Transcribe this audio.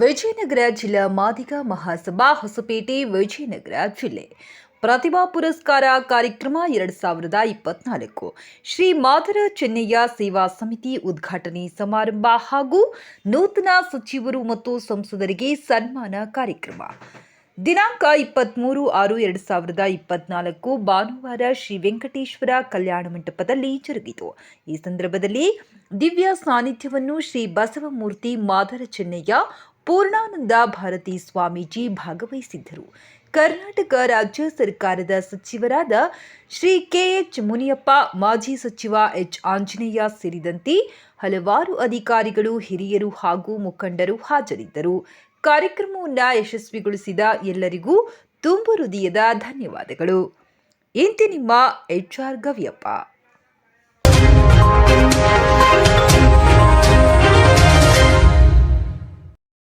ವಿಜಯನಗರ ಜಿಲ್ಲಾ ಮಾದಿಗ ಮಹಾಸಭಾ ಹೊಸಪೇಟೆ ವಿಜಯನಗರ ಜಿಲ್ಲೆ. ಪ್ರತಿಭಾ ಪುರಸ್ಕಾರ ಕಾರ್ಯಕ್ರಮ ಎರಡು ಸಾವಿರದ ಇಪ್ಪತ್ನಾಲ್ಕು. ಶ್ರೀ ಮಾದರ ಚೆನ್ನಯ್ಯ ಸೇವಾ ಸಮಿತಿ ಉದ್ಘಾಟನೆ ಸಮಾರಂಭ ಹಾಗೂ ನೂತನ ಸಚಿವರು ಮತ್ತು ಸಂಸದರಿಗೆ ಸನ್ಮಾನ ಕಾರ್ಯಕ್ರಮ. ದಿನಾಂಕ ಇಪ್ಪತ್ತ್ಮೂರು ಆರು ಎರಡು ಸಾವಿರದ ಇಪ್ಪತ್ನಾಲ್ಕು ಭಾನುವಾರ ಶ್ರೀ ವೆಂಕಟೇಶ್ವರ ಕಲ್ಯಾಣ ಮಂಟಪದಲ್ಲಿ ಜರುಗಿತು. ಈ ಸಂದರ್ಭದಲ್ಲಿ ದಿವ್ಯ ಸಾನ್ನಿಧ್ಯವನ್ನು ಶ್ರೀ ಬಸವಮೂರ್ತಿ ಮಾದರ ಚೆನ್ನಯ್ಯ ಪೂರ್ಣಾನಂದ ಭಾರತಿ ಸ್ವಾಮೀಜಿ ಭಾಗವಹಿಸಿದ್ದರು. ಕರ್ನಾಟಕ ರಾಜ್ಯ ಸರ್ಕಾರದ ಸಚಿವರಾದ ಶ್ರೀ ಕೆಎಚ್ ಮುನಿಯಪ್ಪ, ಮಾಜಿ ಸಚಿವ ಎಚ್ ಆಂಜನೇಯ ಸೇರಿದಂತೆ ಹಲವಾರು ಅಧಿಕಾರಿಗಳು, ಹಿರಿಯರು ಹಾಗೂ ಮುಖಂಡರು ಹಾಜರಿದ್ದರು. ಕಾರ್ಯಕ್ರಮವನ್ನು ಯಶಸ್ವಿಗೊಳಿಸಿದ ಎಲ್ಲರಿಗೂ ತುಂಬು ಹೃದಯದ ಧನ್ಯವಾದಗಳು. ಇಂತಿ ನಿಮ್ಮ ಎಚ್ ಆರ್ ಗವಿಯಪ್ಪ.